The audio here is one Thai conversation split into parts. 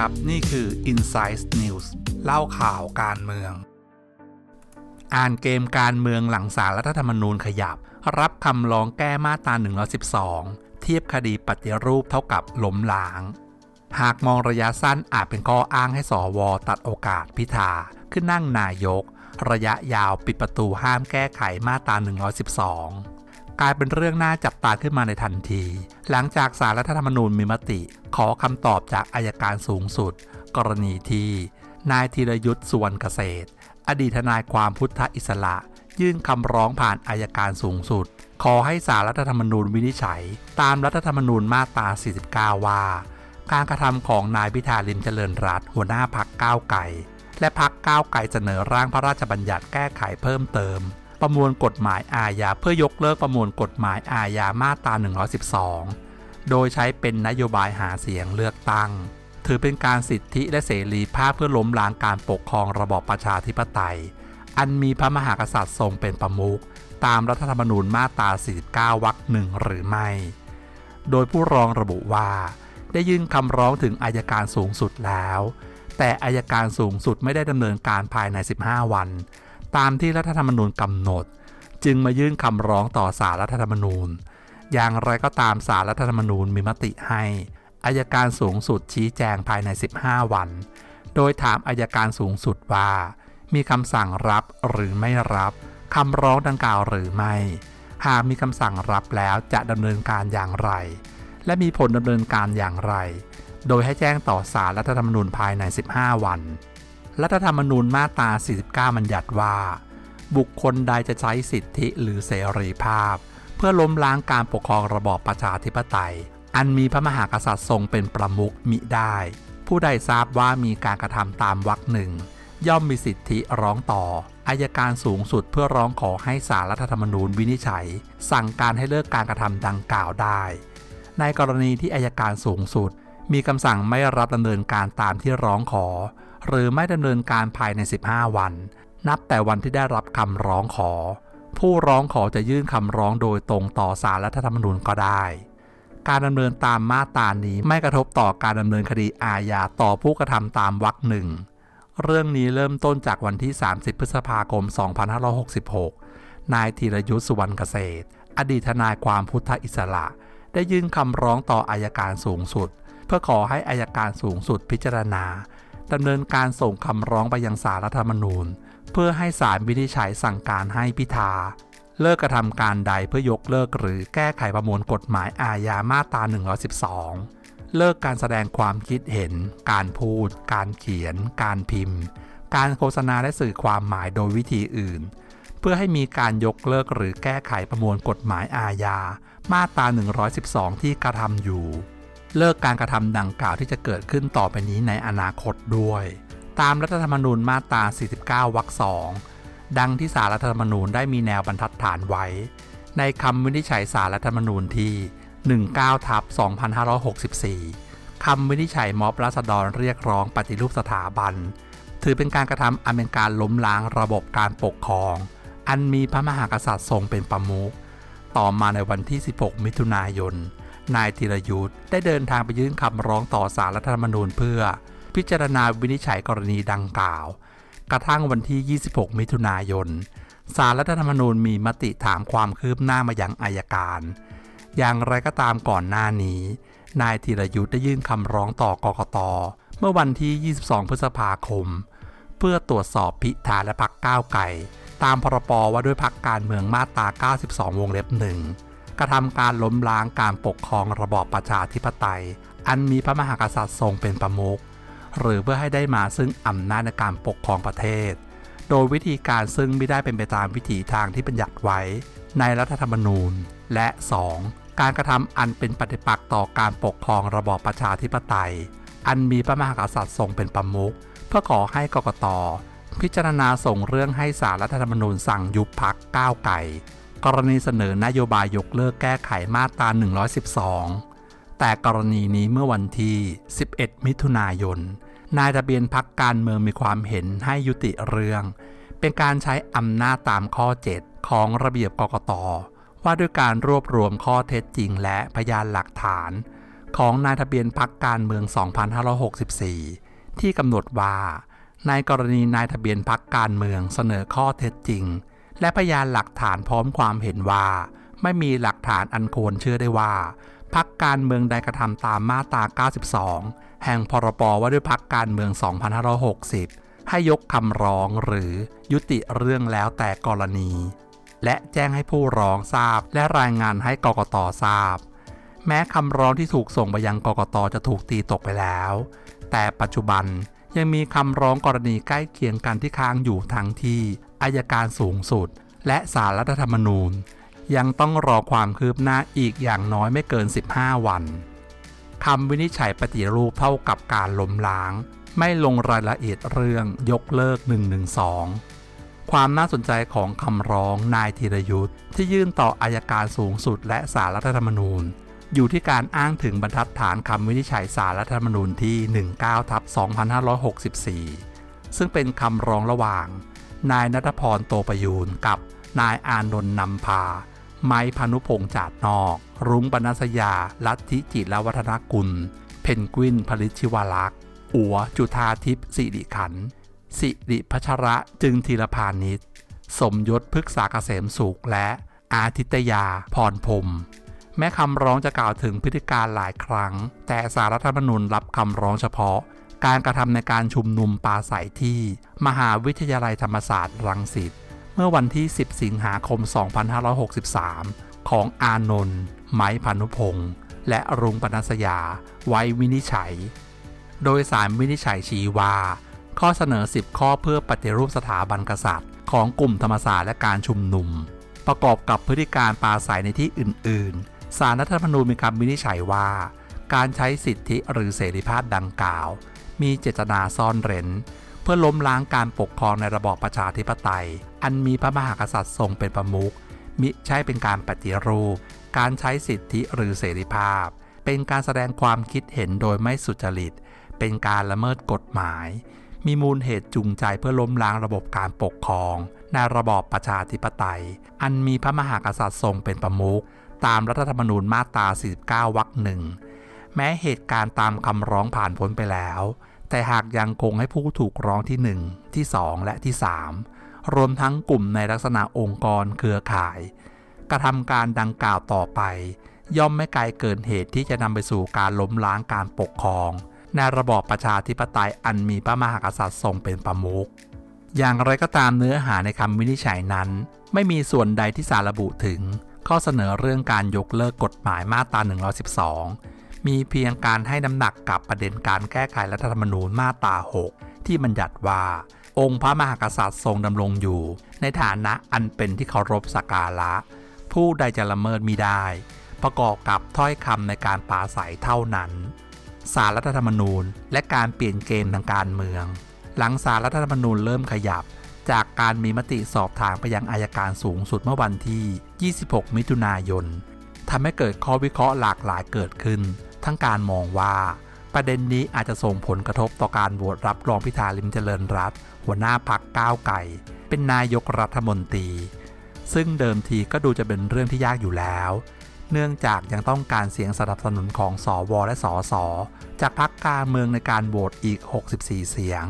ครับ นี่คือ Insight News เล่าข่าวการเมือง อ่านเกมการเมืองหลังสารรัฐธรรมนูญขยับ รับคำร้องแก้มาตรา 112 เทียบคดีปฏิรูปเท่ากับล้มล้าง หากมองระยะสั้นอาจเป็นข้ออ้างให้สวตัดโอกาสพิธาขึ้นนั่งนายก ระยะยาวปิดประตูห้ามแก้ไขมาตรา 112 กลายเป็นเรื่องน่าจับตาขึ้นมาในทันที หลังจากสารรัฐธรรมนูญมีมติ ขอคำตอบจากอายการสูงสุด กรณีที่ นายธีรยุทธ์สุวรรณเกษตร อดีตทนายความพุทธอิสระ ยื่นคำร้องผ่านอายการสูงสุด ขอให้สารรัฐธรรมนูญวินิจฉัย ตามรัฐธรรมนูญมาตรา 49 ว่า การกระทำของนายพิธาลิมเจริญรัตหัวหน้าพักก้าวไก่และพักก้าวไก่เสนอร่างพระราชบัญญัติแก้ไขเพิ่มเติม ประมวลกฎหมายอาญาเพื่อยกเลิกประมวลกฎหมายอาญามาตรา 112 โดยใช้เป็นนโยบายหาเสียงเลือกตั้ง ถือเป็นการสิทธิและเสรีภาพเพื่อล้มล้างการปกครองระบอบประชาธิปไตย อันมีพระมหากษัตริย์ทรงเป็นประมุขตามรัฐธรรมนูญมาตรา 49 วรรคหนึ่งหรือไม่ โดยผู้ร้องระบุว่า ได้ยื่นคำร้องถึงอายการสูงสุดแล้ว แต่อายการสูงสุดไม่ได้ดำเนินการภายใน 15 วัน ตามที่รัฐธรรมนูญกำหนด จึงมายื่นคำร้องต่อศาลรัฐธรรมนูญ อย่างไรก็ตามศาลรัฐธรรมนูญมีมติให้อายการสูงสุดชี้แจงภายใน 15 วัน โดยถามอายการสูงสุดว่า มีคำสั่งรับหรือไม่รับคำร้องดังกล่าวหรือไม่ หากมีคำสั่งรับแล้วจะดำเนินการอย่างไร และมีผลดำเนินการอย่างไร โดยให้แจ้งต่อศาลรัฐธรรมนูญภายใน 15 วัน รัฐธรรมนูญมาตรา 49 บัญญัติว่า บุคคลใดจะใช้สิทธิหรือเสรีภาพ เพื่อล้มล้างการปกครองระบอบประชาธิปไตย อันมีพระมหากษัตริย์ทรงเป็นประมุขมิได้ ผู้ใดทราบว่ามีการกระทำตามวรรคหนึ่ง ย่อมมีสิทธิร้องต่ออายการสูงสุดเพื่อร้องขอให้สารรัฐธรรมนูญวินิจฉัย สั่งการให้เลิกการกระทำดังกล่าวได้ ในกรณีที่อายการสูงสุด มีคำสั่งไม่รับดำเนินการตามที่ร้องขอ หรือไม่ดำเนินการภายใน 15 วัน นับแต่วันที่ได้รับคำร้องขอ ผู้ร้องขอจะยื่นคำร้องโดยตรงต่อสารรัฐธรรมนูญก็ได้ การดำเนินตามมาตรานี้ไม่กระทบต่อการดำเนินคดีอาญาต่อผู้กระทำตามวรรคหนึ่งเรื่องนี้เริ่มต้นจากวันที่ 30 พฤษภาคม 2566 นายธีรยุทธ์สุวรรณเกษตร อดีตทนายความพุทธอิสระ ได้ยื่นคำร้องต่ออายการสูงสุด เพื่อขอให้อายการสูงสุดพิจารณา ดำเนินการส่งคำร้องไปยังสารรัฐธรรมนูญ เพื่อให้ศาลวินิจฉัยสั่งการให้พิธา เลิกกระทำการใดเพื่อยกเลิกหรือแก้ไขประมวลกฎหมายอาญามาตรา 112 เลิกการแสดงความคิดเห็น การพูด การเขียน การพิมพ์ การโฆษณาและสื่อความหมายโดยวิธีอื่น เพื่อให้มีการยกเลิกหรือแก้ไขประมวลกฎหมายอาญามาตรา 112 ที่กระทำอยู่ เลิกการกระทำดังกล่าวที่จะเกิดขึ้นต่อไปนี้ในอนาคตด้วย ตามรัฐธรรมนูญมาตรา 49 วรรค2ดังที่สารรัฐธรรมนูญได้มีแนวบรรทัดฐานไว้ ในคำวินิจฉัยสารรัฐธรรมนูญที่ 19ทับ2564 คำวินิจฉัยม็อบราษฎรเรียกร้องปฏิรูปสถาบัน ถือเป็นการกระทำอันเป็นการล้มล้างระบบการปกครอง อันมีพระมหากษัตริย์ทรงเป็นประมุข ต่อมาในวันที่ 16 มิถุนายน นายธีรยุทธ์ได้เดินทางไปยื่นคำร้องต่อสารรัฐธรรมนูญเพื่อ พิจารณาวินิจฉัยกรณีดังกล่าว กระทั่งวันที่ 26 มิถุนายนสารรัฐธรรมนูญมีมติถามความคืบหน้ามายังอายการ อย่างไรก็ตามก่อนหน้านี้ นายธีรยุทธ์ได้ยื่นคำร้องต่อกกต เมื่อวันที่ 22 พฤษภาคม เพื่อตรวจสอบพิธาและพักก้าวไก่ ตามพรบว่าด้วยพักการเมืองมาตรา 92 วงเล็บหนึ่ง กระทำการล้มล้างการปกครองระบอบประชาธิปไตย อันมีพระมหากษัตริย์ทรงเป็นประมุขหรือเพื่อให้ได้มาซึ่งอำนาจในการปกครองประเทศ โดยวิธีการซึ่งไม่ได้เป็นไปตามวิถีทางที่บัญญัติไว้ ในรัฐธรรมนูญ และ 2. การกระทำอันเป็นปฏิปักษ์ต่อการปกครองระบอบประชาธิปไตย อันมีพระมหากษัตริย์ทรงเป็นประมุขเพื่อขอให้กกตพิจารณาส่งเรื่องให้สารรัฐธรรมนูญสั่งยุบพักก้าวไก่ กรณีเสนอนโยบายยกเลิกแก้ไขมาตรา 112 แต่กรณีนี้เมื่อวันที่ 11 มิถุนายน นายทะเบียนพักการเมืองมีความเห็นให้ยุติเรื่อง เป็นการใช้อำนาจตามข้อ 7 ของระเบียบกกต ว่าด้วยการรวบรวมข้อเท็จจริงและพยานหลักฐาน ของนายทะเบียนพักการเมือง 2564 ที่กำหนดว่า ในกรณีนายทะเบียนพักการเมืองเสนอข้อเท็จจริง และพยานหลักฐานพร้อมความเห็นว่า ไม่มีหลักฐานอันควรเชื่อได้ว่าพักการเมืองใดกระทำตามมาตรา 92 แห่งพรบว่าด้วยพักการเมือง 2560 ให้ยกคำร้องหรือยุติเรื่องแล้วแต่กรณี และแจ้งให้ผู้ร้องทราบและรายงานให้กกตทราบ แม้คำร้องที่ถูกส่งไปยังกกตจะถูกตีตกไปแล้ว แต่ปัจจุบันยังมีคำร้องกรณีใกล้เคียงกันที่ค้างอยู่ทั้งที่ อายการสูงสุด และศาลรัฐธรรมนูญ ยังต้องรอความคืบหน้าอีกอย่างน้อยไม่เกิน 15 วันคำวินิจฉัยปฏิรูปเท่ากับการล้มล้าง ไม่ลงรายละเอียดเรื่องยกเลิก 112 ความน่าสนใจของคำร้องนายธีรยุทธ์ที่ยื่นต่ออายการสูงสุด และสารรัฐธรรมนูญ อยู่ที่การอ้างถึงบรรทัดฐานคำวินิจฉัยสารรัฐธรรมนูญที่ 19ทับ2564 ซึ่งเป็นคำร้องระหว่าง นายนัทพรโตประยูนกับนายอานนท์นำพา ไม้พานุพงษ์จาดนอก รุ้งบรรณสยา ลัทธิจิตรวัฒนกุล เพนกวินผลิตชิวาลักษ์อัวจุธาทิพย์สิริขันสิริพัชระจึงธีรพานิชสมยศพฤกษาเกษมสุขและอาทิตยาพรพรมแม้คำร้องจะกล่าวถึงพฤติการหลายครั้ง แต่สารรัฐธรรมนูญรับคำร้องเฉพาะ การกระทำในการชุมนุมปราศัยที่ มหาวิทยาลัยธรรมศาสตร์รังสิตเมื่อวันที่ 10 สิงหาคม 2563 ของอานนท์ไม้พานุพงษ์และรุงปนัสยา ไว้วินิจฉัย โดยสารวินิจฉัยชี้ว่า ข้อเสนอ 10 ข้อเพื่อปฏิรูปสถาบันกษัตริย์ ของกลุ่มธรรมศาสตร์และการชุมนุม ประกอบกับพฤติการปราศัยในที่อื่น ๆ สารรัฐธรรมนูญมีคำวินิจฉัยว่า การใช้สิทธิหรือเสรีภาพดังกล่าว มีเจตนาซ่อนเร้น เพื่อล้มล้างการปกครองในระบอบประชาธิปไตย อันมีพระมหากษัตริย์ทรงเป็นประมุขมิใช่เป็นการปฏิรูป การใช้สิทธิหรือเสรีภาพ เป็นการแสดงความคิดเห็นโดยไม่สุจริต เป็นการละเมิดกฎหมาย มีมูลเหตุจูงใจเพื่อล้มล้างระบบการปกครอง ในระบอบประชาธิปไตย อันมีพระมหากษัตริย์ทรงเป็นประมุขตามรัฐธรรมนูญมาตรา 49 วรรคหนึ่ง แม้เหตุการณ์ตามคำร้องผ่านพ้นไปแล้ว แต่หากยังคงให้ผู้ถูกร้องที่ 1 ที่ 2 และที่ 3 รวมทั้งกลุ่มในลักษณะองค์กรเครือข่าย กระทำการดังกล่าวต่อไป ย่อมไม่ไกลเกินเหตุที่จะนำไปสู่การล้มล้างการปกครอง ในระบอบประชาธิปไตยอันมีพระมหากษัตริย์ทรงเป็นประมุขอย่างไรก็ตามเนื้อหาในคำวินิจฉัยนั้น ไม่มีส่วนใดที่สารระบุถึง ข้อเสนอเรื่องการยกเลิกกฎหมายมาตรา 112 มีเพียงการให้น้ำหนักกับประเด็นการแก้ไขรัฐธรรมนูญมาตรา 6 ที่บัญญัติว่า องค์พระมหากษัตริย์ทรงดำรงอยู่ ในฐานะอันเป็นที่เคารพสักการะ ผู้ใดจะละเมิดมิได้ ประกอบกับถ้อยคำในการปราศัยเท่านั้นสารรัฐธรรมนูญ และการเปลี่ยนเกมทางการเมือง หลังสารรัฐธรรมนูญเริ่มขยับ จากการมีมติสอบถามไปยังอายการสูงสุดเมื่อวันที่ 26 มิถุนายนทำให้เกิดข้อวิเคราะห์หลากหลายเกิดขึ้น ทั้งการมองว่า ประเด็นนี้อาจจะส่งผลกระทบต่อการโหวตรับรองพิธาลิมเจริญรัตหัวหน้าพักก้าวไก่ เป็นนายกรัฐมนตรี ซึ่งเดิมทีก็ดูจะเป็นเรื่องที่ยากอยู่แล้ว เนื่องจากยังต้องการเสียงสนับสนุนของสอวและสอสอจากพรรคการเมืองในการโหวตอีก 64 เสียง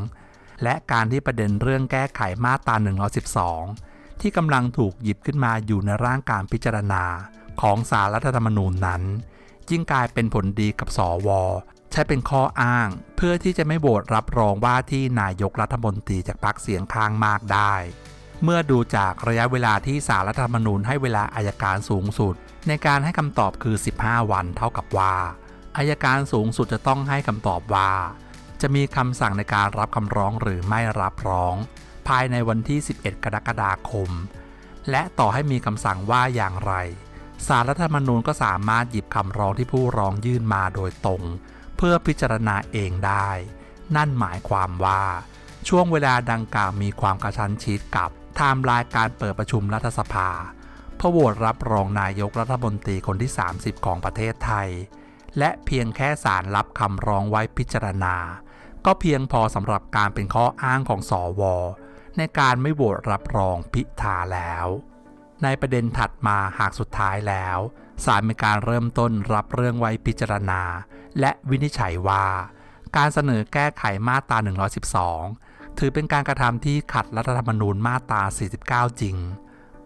และการที่ประเด็นเรื่องแก้ไขมาตรา112 ที่กำลังถูกหยิบขึ้นมาอยู่ในร่างการพิจารณาของสารรัฐธรรมนูญนั้น ยิ่งกลายเป็นผลดีกับสอวใช้เป็นข้ออ้าง เพื่อที่จะไม่โหวตรับรองว่าที่นายกรัฐมนตรีจากพรรคเสียงข้างมากได้ เมื่อดูจากระยะเวลาที่สารรัฐธรรมนูญให้เวลาอายการสูงสุด ในการให้คำตอบคือ 15 วันเท่ากับว่าอายการสูงสุดจะต้องให้คำตอบว่า จะมีคำสั่งในการรับคำร้องหรือไม่รับร้อง ภายในวันที่ 11 กรกฎาคม และต่อให้มีคำสั่งว่าอย่างไร สารรัฐธรรมนูญก็สามารถหยิบคำร้องที่ผู้ร้องยื่นมาโดยตรง เพื่อพิจารณาเองได้ นั่นหมายความว่า ช่วงเวลาดังกล่าวมีความกระชั้นชิดกับไทม์ไลน์การเปิดประชุมรัฐสภาเพื่อโหวตรับรองนายกรัฐมนตรีคนที่ 30 ของประเทศไทย และเพียงแค่สารรับคำร้องไว้พิจารณา ก็เพียงพอสำหรับการเป็นข้ออ้างของสอวในการไม่โหวตรับรองพิธาแล้ว ในประเด็นถัดมาหากสุดท้ายแล้วศาลมีการเริ่มต้นรับเรื่องไว้พิจารณา และวินิจฉัยว่า การเสนอแก้ไขมาตรา 112 ถือเป็นการกระทำที่ขัดรัฐธรรมนูญมาตรา 49 จริง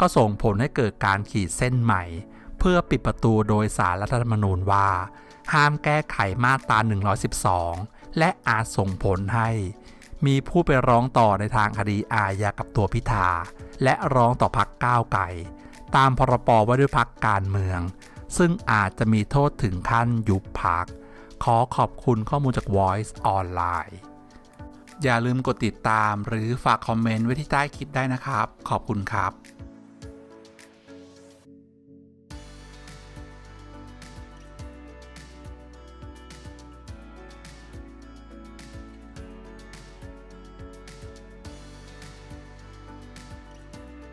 ก็ส่งผลให้เกิดการขีดเส้นใหม่ เพื่อปิดประตูโดยสารรัฐธรรมนูญว่า ห้ามแก้ไขมาตรา 112 และอาจส่งผลให้ มีผู้ไปร้องต่อในทางคดีอาญากับตัวพิธา และร้องต่อพักก้าวไก่ตามพรบว่าด้วยพักการเมือง ซึ่งอาจจะมีโทษถึงขั้นยุบพัก ขอขอบคุณข้อมูลจาก Voice ออนไลน์อย่าลืมกดติดตามหรือฝากคอมเมนต์ไว้ที่ใต้คลิปได้นะครับ ขอบคุณครับ